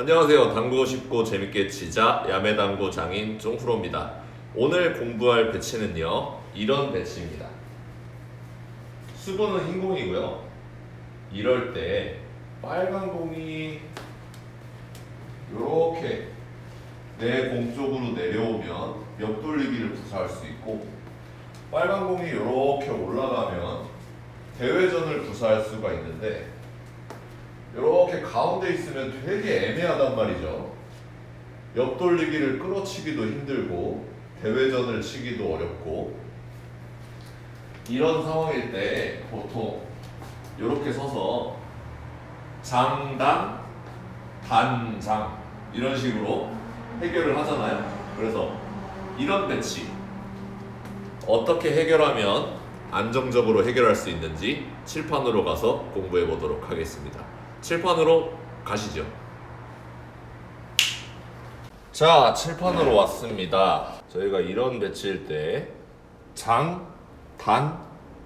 안녕하세요. 당구 쉽고 재밌게 치자 야매당구 장인 쫑프로입니다. 오늘 공부할 배치는요. 이런 배치입니다. 수분은 흰 공이고요. 이럴 때 빨간 공이 이렇게 내 공 쪽으로 내려오면 옆 돌리기를 구사할 수 있고 빨간 공이 이렇게 올라가면 대회전을 구사할 수가 있는데 이렇게 가운데 있으면 되게 애매하단 말이죠. 옆 돌리기를 끌어치기도 힘들고 대회전을 치기도 어렵고 이런 상황일 때 보통 이렇게 서서 장단 단장 이런 식으로 해결을 하잖아요. 그래서 이런 배치 어떻게 해결하면 안정적으로 해결할 수 있는지 칠판으로 가서 공부해 보도록 하겠습니다. 칠판으로 가시죠. 자, 칠판으로 왔습니다. 저희가 이런 배치일 때 장, 단,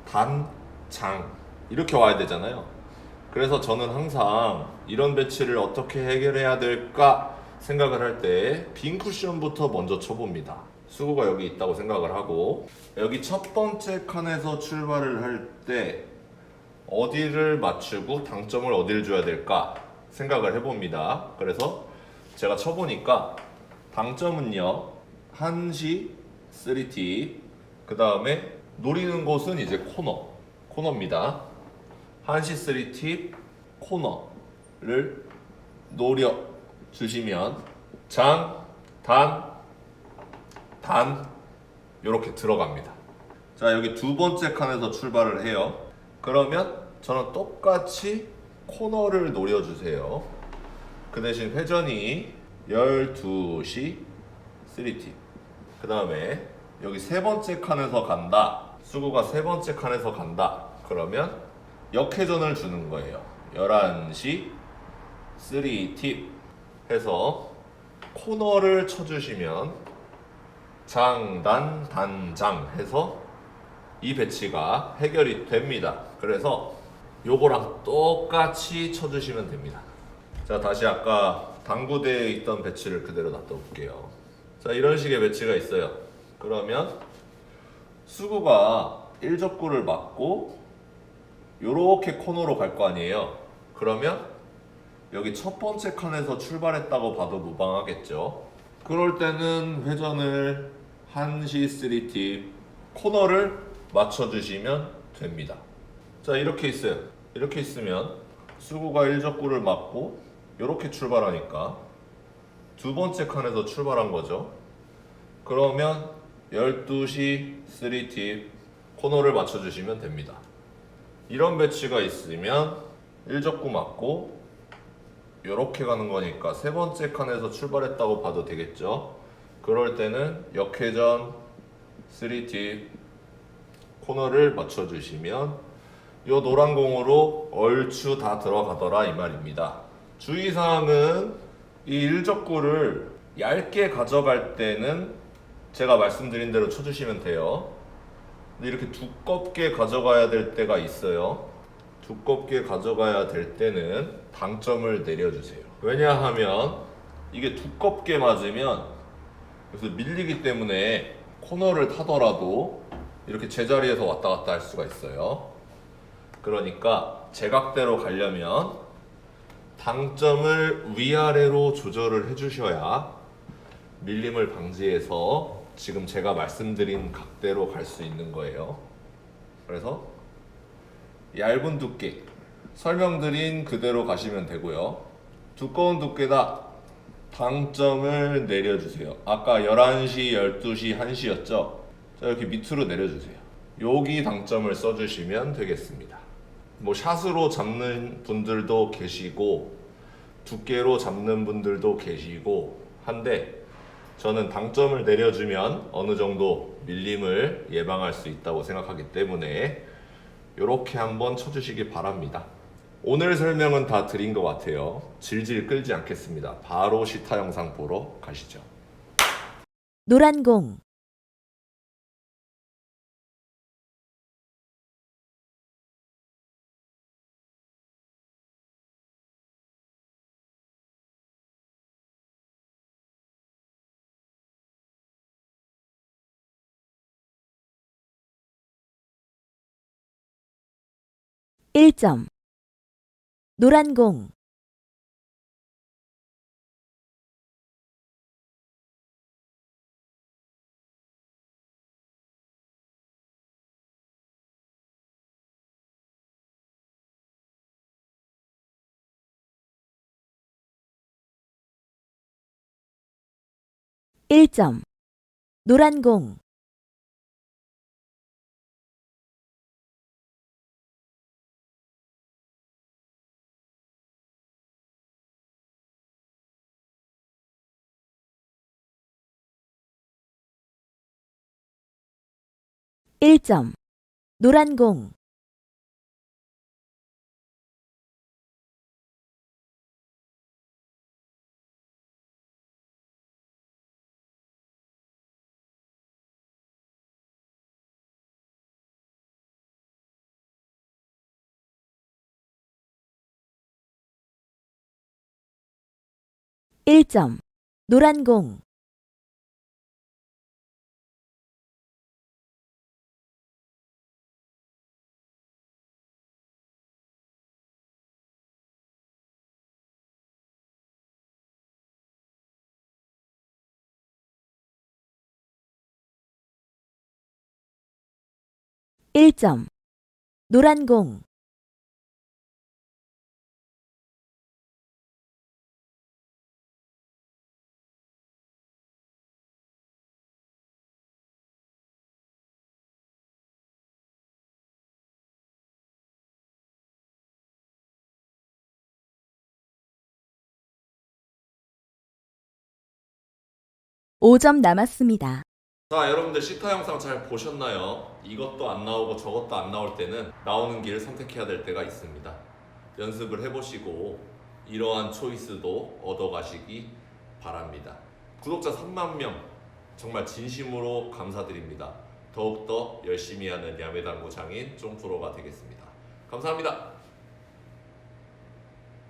단, 장 이렇게 와야 되잖아요. 그래서 저는 항상 이런 배치를 어떻게 해결해야 될까 생각을 할 때 빈 쿠션부터 먼저 쳐봅니다. 수구가 여기 있다고 생각을 하고 여기 첫 번째 칸에서 출발을 할 때 어디를 맞추고 당점을 어디를 줘야 될까 생각을 해봅니다. 그래서 제가 쳐보니까 당점은요 한시 3T 그 다음에 노리는 곳은 이제 코너 코너입니다. 한시 3팁 코너를 노려 주시면 장, 단, 단 이렇게 들어갑니다. 자 여기 두 번째 칸에서 출발을 해요. 그러면 저는 똑같이 코너를 노려주세요. 그 대신 회전이 12시 3팁. 그 다음에 여기 세 번째 칸에서 간다. 수구가 세 번째 칸에서 간다. 그러면 역회전을 주는 거예요. 11시 3팁 해서 코너를 쳐주시면 장단 단장 해서 이 배치가 해결이 됩니다. 그래서 요거랑 똑같이 쳐주시면 됩니다. 자 다시 아까 당구대에 있던 배치를 그대로 놔둬볼게요. 자 이런 식의 배치가 있어요. 그러면 수구가 1적구를 맞고 요렇게 코너로 갈 거 아니에요. 그러면 여기 첫 번째 칸에서 출발했다고 봐도 무방하겠죠. 그럴 때는 회전을 한시 3팁 코너를 맞춰주시면 됩니다. 자 이렇게 있어요. 이렇게 있으면 수구가 1적구를 맞고 이렇게 출발하니까 두 번째 칸에서 출발한 거죠. 그러면 12시 3팁 코너를 맞춰주시면 됩니다. 이런 배치가 있으면 1적구 맞고 이렇게 가는 거니까 세 번째 칸에서 출발했다고 봐도 되겠죠. 그럴 때는 역회전 3팁 코너를 맞춰주시면 이 노란 공으로 얼추 다 들어가더라 이 말입니다. 주의사항은 이 1적구를 얇게 가져갈 때는 제가 말씀드린 대로 쳐주시면 돼요. 근데 이렇게 두껍게 가져가야 될 때가 있어요. 두껍게 가져가야 될 때는 당점을 내려주세요. 왜냐하면 이게 두껍게 맞으면 그래서 밀리기 때문에 코너를 타더라도 이렇게 제자리에서 왔다 갔다 할 수가 있어요. 그러니까 제각대로 가려면 당점을 위아래로 조절을 해주셔야 밀림을 방지해서 지금 제가 말씀드린 각대로 갈 수 있는 거예요. 그래서 얇은 두께 설명드린 그대로 가시면 되고요. 두꺼운 두께다 당점을 내려주세요. 아까 11시, 12시, 1시였죠? 자, 이렇게 밑으로 내려주세요. 여기 당점을 써주시면 되겠습니다. 뭐 샷으로 잡는 분들도 계시고 두께로 잡는 분들도 계시고 한데 저는 당점을 내려주면 어느 정도 밀림을 예방할 수 있다고 생각하기 때문에 이렇게 한번 쳐주시기 바랍니다. 오늘 설명은 다 드린 것 같아요. 질질 끌지 않겠습니다. 바로 시타 영상 보러 가시죠. 노란 공, 1점. 노란 공, 1점. 노란 공, 1점. 노란 공, 1점. 노란 공, 1점. 노란 공, 5점 남았습니다. 자 여러분들 시타 영상 잘 보셨나요? 이것도 안 나오고 저것도 안 나올 때는 나오는 길을 선택해야 될 때가 있습니다. 연습을 해보시고 이러한 초이스도 얻어가시기 바랍니다. 구독자 3만 명 정말 진심으로 감사드립니다. 더욱더 열심히 하는 야매당구 장인 쫑프로가 되겠습니다. 감사합니다.